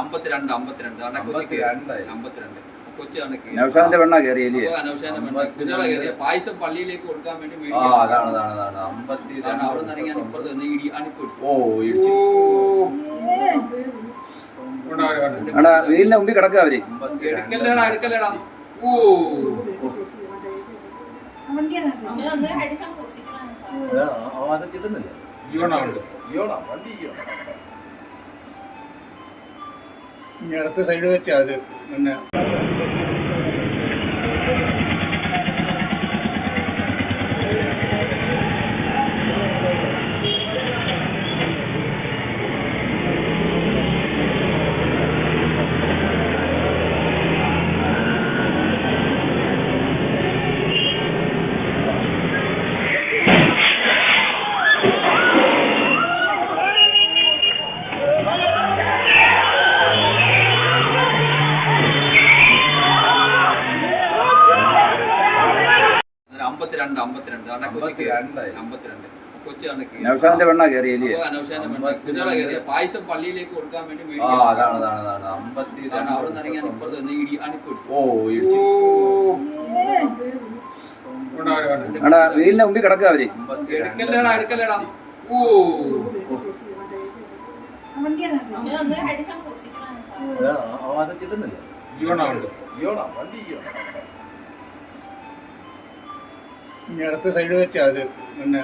അമ്പത്തിരണ്ട് അമ്പത്തിരണ്ട്. അമ്പത്തിരണ്ട്. കൊച്ചു കണക്ക് നൗഷാദിന്റെ പെണ്ണ കയറി എലിയെ അനൗഷാന്റെ കുഞ്ഞോളെ കയറിയ. പായസം പള്ളിയിലേക്ക് കൊടുക്കാൻ വേണ്ടി അവിടെ നിന്ന് ഇറങ്ങി ഇപ്പുറത്ത് നിന്ന് ഇടി അണിപ്പൊടി ഓ ഇടിച്ചു. എടാ വീടിന്റെ മുമ്പിൽ കിടക്കുക അവർ. എടുക്കല്ലേടാ എടുക്കല്ലേടാ. ഓ. അത് കിട്ടുന്നില്ല. ഇയോണാ വണ്ടി ഇയോണാ ഇനി അടുത്ത സൈഡ് വെച്ചാൽ അത് പിന്നെ അമ്പത്തിരണ്ട് അമ്പത്തിരണ്ട്. അമ്പത്തിരണ്ട്. പെണ്ണ കയറിയ പായസം പള്ളിയിലേക്ക് കൊടുക്കാൻ വേണ്ടി എടാ വീടിന്റെ മുമ്പിൽ കിടക്കുക അവർ. എടുക്കല്ലേടാ എടുക്കല്ലേടാ. ഓ. അത് കിട്ടുന്നില്ല. ഇയോണാ വണ്ടി ഇയോണാ ഇനി അടുത്ത സൈഡ് വെച്ചാൽ അത്. പിന്നെ